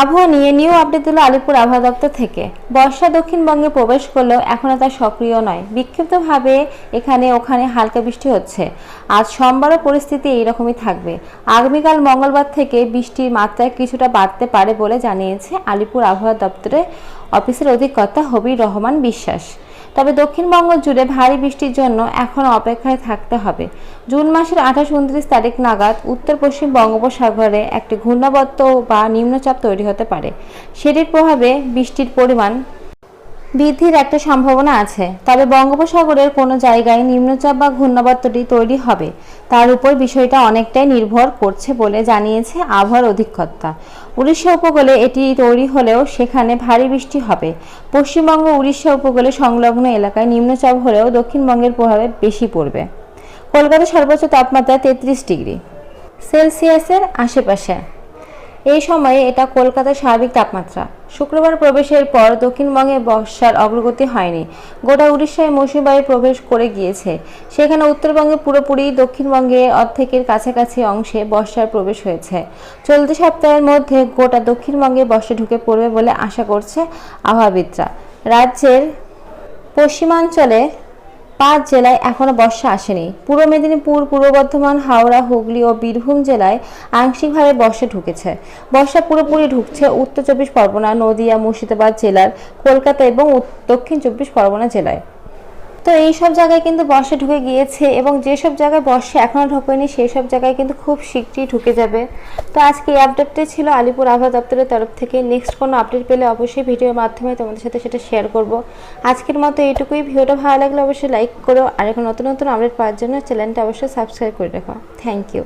আবহাওয়া নিয়ে new update দিল আলিপুর আবহাওয়া দপ্তর থেকে। বর্ষা দক্ষিণবঙ্গে প্রবেশ করলেও এখনও তা সক্রিয় নয়। বিক্ষিপ্তভাবে এখানে ওখানে হালকা বৃষ্টি হচ্ছে। আজ সোমবারও পরিস্থিতি এইরকমই থাকবে। আগামীকাল মঙ্গলবার থেকে বৃষ্টির মাত্রা কিছুটা বাড়তে পারে বলে জানিয়েছে আলিপুর আবহাওয়া দপ্তরের অফিসের অধিকর্তা হবির রহমান বিশ্বাস। তবে দক্ষিণবঙ্গ জুড়ে ভারী বৃষ্টির জন্য এখনও অপেক্ষায় থাকতে হবে। জুন মাসের আঠাশ উনত্রিশ তারিখ নাগাদ উত্তর পশ্চিম বঙ্গোপসাগরে একটি ঘূর্ণাবর্ত বা নিম্নচাপ তৈরি হতে পারে। সেটির প্রভাবে বৃষ্টির পরিমাণ বৃদ্ধির একটা সম্ভাবনা আছে। তবে বঙ্গোপসাগরের কোনো জায়গায় নিম্নচাপ বা ঘূর্ণাবর্তটি তৈরি হবে। তার উপর বিষয়টা অনেকটাই নির্ভর করছে বলে জানিয়েছে আবহাওয়ার অধিকর্তা। উড়িষ্যা উপকূলে এটি তৈরি হলেও সেখানে ভারী বৃষ্টি হবে। পশ্চিমবঙ্গ উড়িষ্যা উপকূলে সংলগ্ন এলাকায় নিম্নচাপ হলেও দক্ষিণবঙ্গের প্রভাবে বেশি পড়বে। কলকাতার সর্বোচ্চ তাপমাত্রা তেত্রিশ ডিগ্রি। সেলসিয়াসের আশেপাশে। এই সময়ে এটা কলকাতার স্বাভাবিক তাপমাত্রা। শুক্রবার প্রবেশের পর দক্ষিণবঙ্গে বর্ষার অগ্রগতি হয়নি। গোটা উড়িষ্যায় মৌসুমী প্রবেশ করে গিয়েছে। সেখানে উত্তরবঙ্গে পুরোপুরি দক্ষিণবঙ্গে অর্ধেকের কাছাকাছি অংশে বর্ষার প্রবেশ হয়েছে। চলতি সপ্তাহের মধ্যে গোটা দক্ষিণবঙ্গে বর্ষা ঢুকে পড়বে বলে আশা করছে আবহাওয়াবিদরা। রাজ্যের পশ্চিমাঞ্চলে পাঁচ জেলায় এখনও বর্ষা আসেনি। পূর্ব মেদিনীপুর, পূর্ব বর্ধমান, হাওড়া, হুগলি ও বীরভূম জেলায় আংশিকভাবে বর্ষা ঢুকেছে। বর্ষা পুরোপুরি ঢুকছে উত্তর চব্বিশ পরগনা, নদিয়া, মুর্শিদাবাদ জেলার কলকাতা এবং দক্ষিণ চব্বিশ পরগনা জেলায়। তো এই সব জায়গায় কিন্তু বর্ষা ঢুকে গিয়েছে এবং যেসব জায়গায় বর্ষা এখনও ঢোকেনি সেই সব জায়গায় কিন্তু খুব শীঘ্রই ঢুকে যাবে। তো আজকে এই আপডেটটাই ছিল আলিপুর আবহাওয়া দপ্তরের তরফ থেকে। নেক্সট কোনো আপডেট পেলে অবশ্যই ভিডিওর মাধ্যমে তোমাদের সাথে সেটা শেয়ার করব। আজকের মতো এইটুকুই। ভিডিওটা ভালো লাগলে অবশ্যই লাইক করো। আর এখন নতুন নতুন আপডেট পাওয়ার জন্য চ্যানেলটা অবশ্যই সাবস্ক্রাইব করে রাখো। Thank you